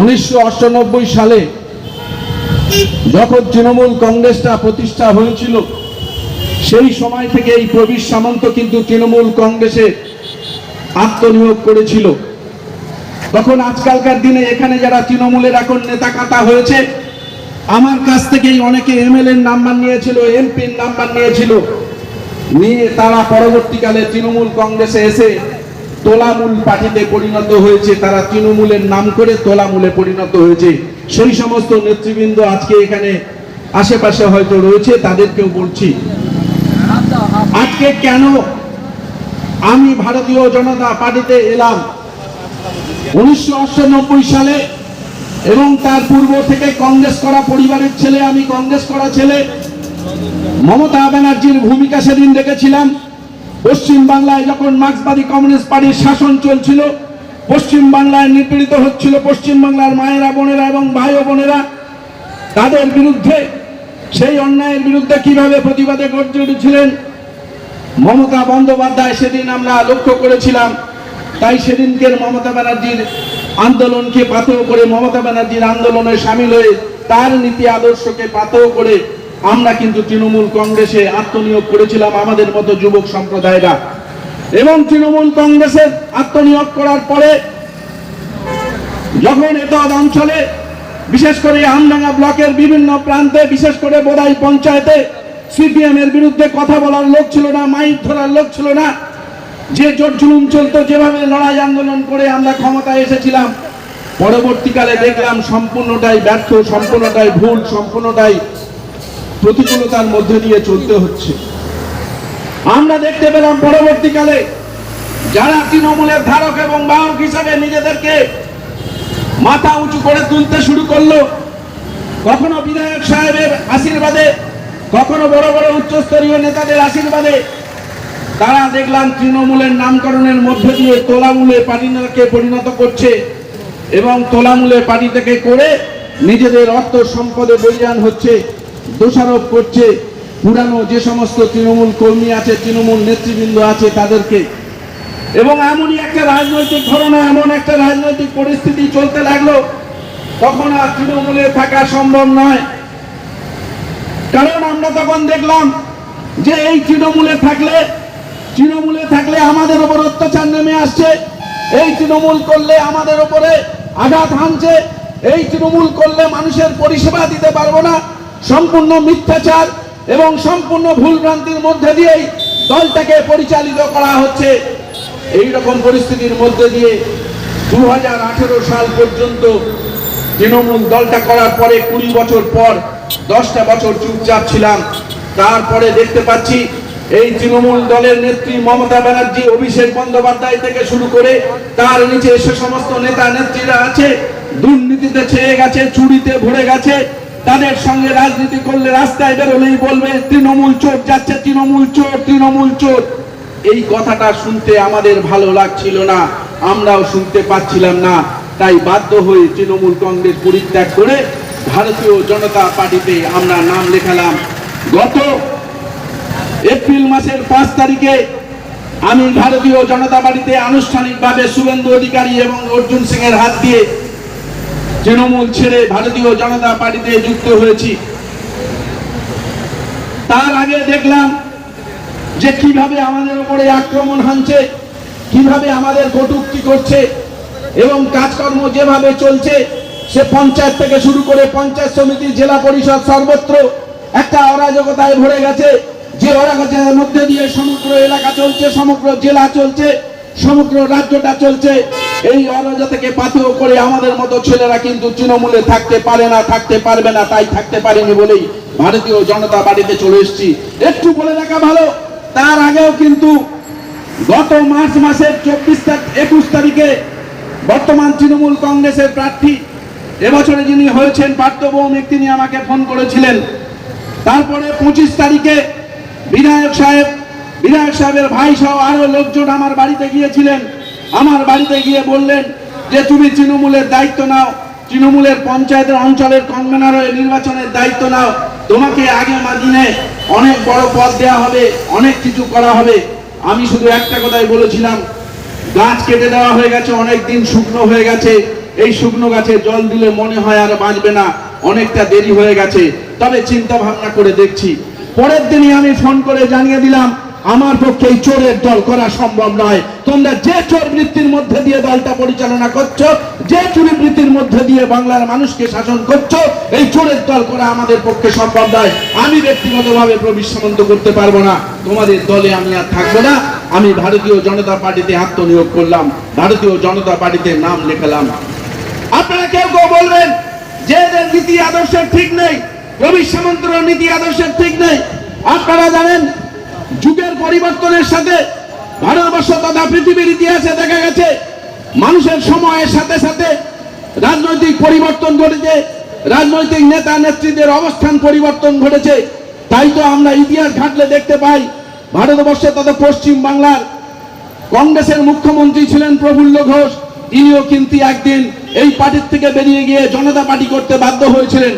উনিশশো সালে যখন তৃণমূল কংগ্রেসটা প্রতিষ্ঠা হয়েছিল, সেই সময় থেকে এই প্রবীর সামন্ত কিন্তু তৃণমূল কংগ্রেসে আত্মনিয়োগ করেছিল। তখন আজকালকার দিনে এখানে যারা তৃণমূলের এখন নেতা কাটা হয়েছে, আমার কাছ থেকেই অনেকে এমএলএ নাম্বার নিয়েছিল, এমপির নাম্বার নিয়েছিল। নিয়ে তারা পরবর্তীকালে তৃণমূল কংগ্রেসে এসে তোলামূল পার্টিতে পরিণত হয়েছে, তারা তৃণমূলের নাম করে তোলামূলে পরিণত হয়েছে। সেই সমস্ত নেতৃবৃন্দ আজকে এখানে আশেপাশে হয়তো রয়েছে, তাদেরকেও বলছি। আজকে কেন আমি ভারতীয় জনতা পার্টিতে এলাম? উনিশশো সালে এবং তার পূর্ব থেকে কংগ্রেস করা পরিবারের ছেলে, আমি কংগ্রেস করা ছেলে। মমতা ব্যানার্জির ভূমিকা সেদিন দেখেছিলাম। পশ্চিম বাংলায় যখন মার্ক্সবাদী কমিউনিস্ট পার্টির শাসন চলছিল, পশ্চিম বাংলায় নিপীড়িত হচ্ছিল পশ্চিম বাংলার মায়েরা, বোনেরা এবং ভাই বোনেরা, তাদের বিরুদ্ধে, সেই অন্যায়ের বিরুদ্ধে কীভাবে প্রতিবাদে গর্জে উঠেছিলেন? মমতা বন্দ্যোপাধ্যায় সেদিন আমরা লক্ষ্য করেছিলাম, তাই সেদিনকের মমতা ব্যানার্জির আন্দোলনকে পাথর করে, মমতা ব্যানার্জির আন্দোলনে সামিল হয়ে তার নীতি আদর্শকে পাথর করে আমরা কিন্তু তৃণমূল কংগ্রেসে আত্মনিয়োগ করেছিলাম আমাদের মতো যুবক সম্প্রদায়রা। এবং তৃণমূল কংগ্রেসের আত্মনিয়োগ করার পরে যখন এতদ অঞ্চলে, বিশেষ করে আমডাঙ্গা ব্লকের বিভিন্ন প্রান্তে, বিশেষ করে বোদাই পঞ্চায়েতে সিপিএম এর বিরুদ্ধে কথা বলার লোক ছিল না, মাইক ধরার লোক ছিল না, যে জোট জুলুম চলতো, যেভাবে লড়াই আন্দোলন করে আমরা ক্ষমতায় এসেছিলাম, পরবর্তীকালে দেখলাম সম্পূর্ণটাই ব্যর্থ, সম্পূর্ণটাই ভুল, সম্পূর্ণটাই প্রতিকূলতার মধ্যে দিয়ে চলতে হচ্ছে। আমরা দেখতে পেলাম পরবর্তীকালে যারা তৃণমূলের ধারক এবং বাহক হিসাবে নিজেদেরকে মাথা উঁচু করে তুলতে শুরু করল, কখনো বিধায়ক সাহেবের আশীর্বাদে, কখনো বড় বড় উচ্চস্তরীয় নেতাদের আশীর্বাদে, তারা দেখলাম তৃণমূলের নামকরণের মধ্যে দিয়ে তোলামূলে পার্টিকে পরিণত করছে এবং তোলামূলে পার্টি থেকে করে নিজেদের অর্থ সম্পদে বলিয়ান হচ্ছে। দোষারোপ করছে। পুরানো যে সমস্ত তৃণমূল কর্মী আছে, তৃণমূল নেতৃবৃন্দ আছে তাদেরকে। এবং এমনই একটা রাজনৈতিক ঘটনা, এমন একটা রাজনৈতিক পরিস্থিতি চলতে লাগল। তখন আর তৃণমূলে থাকা সম্ভব নয়। কারণ আমরা তখন দেখলাম যে এই তৃণমূলে থাকলে তৃণমূলে থাকলে আমাদের উপর অত্যাচার নেমে আসছে। এই তৃণমূল করলে আমাদের উপরে আঘাত হানছে। এই তৃণমূল করলে মানুষের পরিষেবা দিতে পারব না। সম্পূর্ণ মিথ্যাচার এবং সম্পূর্ণ ভুলভ্রান্তির মধ্যে দিয়েই দলটাকে পরিচালিত করা হচ্ছে। এই রকম পরিস্থিতির মধ্যে দিয়ে দু সাল পর্যন্ত তৃণমূল দলটা করার পরে কুড়ি বছর পর দশটা বছর চুপচাপ ছিলাম। তারপরে দেখতে পাচ্ছি এই তৃণমূল দলের নেত্রী মমতা ব্যানার্জি, অভিষেক বন্দ্যোপাধ্যায় থেকে শুরু করে তার নিচে সে সমস্ত নেতা নেত্রীরা আছে। দুর্নীতিতে ছেয়ে গেছে, চুরিতে ভরে গেছে। তাদের সঙ্গে রাজনীতি করলে রাস্তায় বেরোলেই বলবে, তৃণমূল চোর যাচ্ছে, তৃণমূল চোর তৃণমূল চোর। এই কথাটা শুনতে আমাদের ভালো লাগছিল না, আমরাও শুনতে পাচ্ছিলাম না। তাই বাধ্য হয়ে তৃণমূল কংগ্রেস পরিত্যাগ করে ভারতীয় জনতা পার্টিতে আমরা নাম লেখালাম। গত এপ্রিল মাসের পাঁচ তারিখে আমি ভারতীয় জনতা পার্টিতে আনুষ্ঠানিকভাবে শুভেন্দু অধিকারী এবং অর্জুন সিং এর হাত দিয়ে তৃণমূল ছেড়ে ভারতীয় জনতা পার্টিতে যুক্ত হয়েছি। তার আগে দেখলাম যে কীভাবে আমাদের উপরে আক্রমণ হানছে, কীভাবে আমাদের কটুক্তি করছে এবং কাজকর্ম যেভাবে চলছে, সে পঞ্চায়েত থেকে শুরু করে পঞ্চায়েত সমিতি, জেলা পরিষদ সর্বত্র একটা অরাজকতায় ভরে গেছে। যে অরাজকতার মধ্যে দিয়ে সমগ্র এলাকা চলছে, সমগ্র জেলা চলছে, সমগ্র রাজ্যটা চলছে। এই অরাজতাকে পাথেয় করে আমাদের মতো ছেলেরা কিন্তু তৃণমূলে থাকতে পারে না, থাকতে পারবে না, তাই থাকতে পারেনি বলেই ভারতীয় জনতা পার্টিতে চলে এসেছি। একটু বলে রাখা ভালো, তার আগেও কিন্তু গত মার্চ মাসের চব্বিশ তারিখ একুশ তারিখে বর্তমান তৃণমূল কংগ্রেসের প্রার্থী, এবছরে যিনি হয়েছেন পার্থ ভৌমিক তিনি আমাকে ফোন করেছিলেন। তারপরে পঁচিশ তারিখে বিধায়ক সাহেব, বিধায়ক সাহেবের ভাই সহ আরও লোকজন আমার বাড়িতে গিয়েছিলেন। আমার বাড়িতে গিয়ে বললেন যে তুমি তৃণমূলের দায়িত্ব নাও, তৃণমূলের পঞ্চায়েতের অঞ্চলের কনভেনার হয়ে নির্বাচনের দায়িত্ব নাও। তোমাকে আগে দিনে অনেক বড় পদ দেওয়া হবে, অনেক কিছু করা হবে। আমি শুধু একটা কথাই বলেছিলাম, গাছ কেটে দেওয়া হয়ে গেছে, অনেক দিন শুকনো হয়ে গেছে। এই শুকনো গাছে জল দিলে মনে হয় আর বাঁচবে না, অনেকটা দেরি হয়ে গেছে। তবে চিন্তা ভাবনা করে দেখছি। পরের দিনই আমি ফোন করে জানিয়ে দিলাম আমার পক্ষে এই চোরের দল করা সম্ভব নয়। তোমরা যে চোর বৃত্তির মধ্যে দিয়ে দলটা পরিচালনা করছ, যে চুরি বৃত্তির মধ্যে দিয়ে বাংলার মানুষকে শাসন করছ, এই চোরের দল করা আমাদের পক্ষে সম্ভব নয়। আমি ব্যক্তিগতভাবে প্রবেশ সামন্ত করতে পারব না। তোমাদের দলে আমি আর থাকব না। আমি ভারতীয় জনতা পার্টিতে আত্মনিয়োগ করলাম। ভারতীয় জনতা পার্টিতে নাম লেখালাম। আপনারা কেউ কেউ বলবেন, যে নীতি আদর্শের ঠিক নেই রবি সামন্তর নীতি আদর্শের ঠিক নেই। আপনারা জানেন যুগের পরিবর্তনের সাথে ভারতবর্ষ তথা পৃথিবীর ইতিহাসে দেখা গেছে, মানুষের সময়ের সাথে সাথে রাজনৈতিক পরিবর্তন ঘটেছে, রাজনৈতিক নেতা নেত্রীদের অবস্থান পরিবর্তন ঘটেছে। তাই তো আমরা ইতিহাস ঘাটলে দেখতে পাই, ভারতবর্ষে তথা পশ্চিম বাংলার কংগ্রেসের মুখ্যমন্ত্রী ছিলেন প্রফুল্ল ঘোষ। তিনিও কিন্তু একদিন এই পার্টির থেকে বেরিয়ে গিয়ে জনতা পার্টি করতে বাধ্য হয়েছিলেন।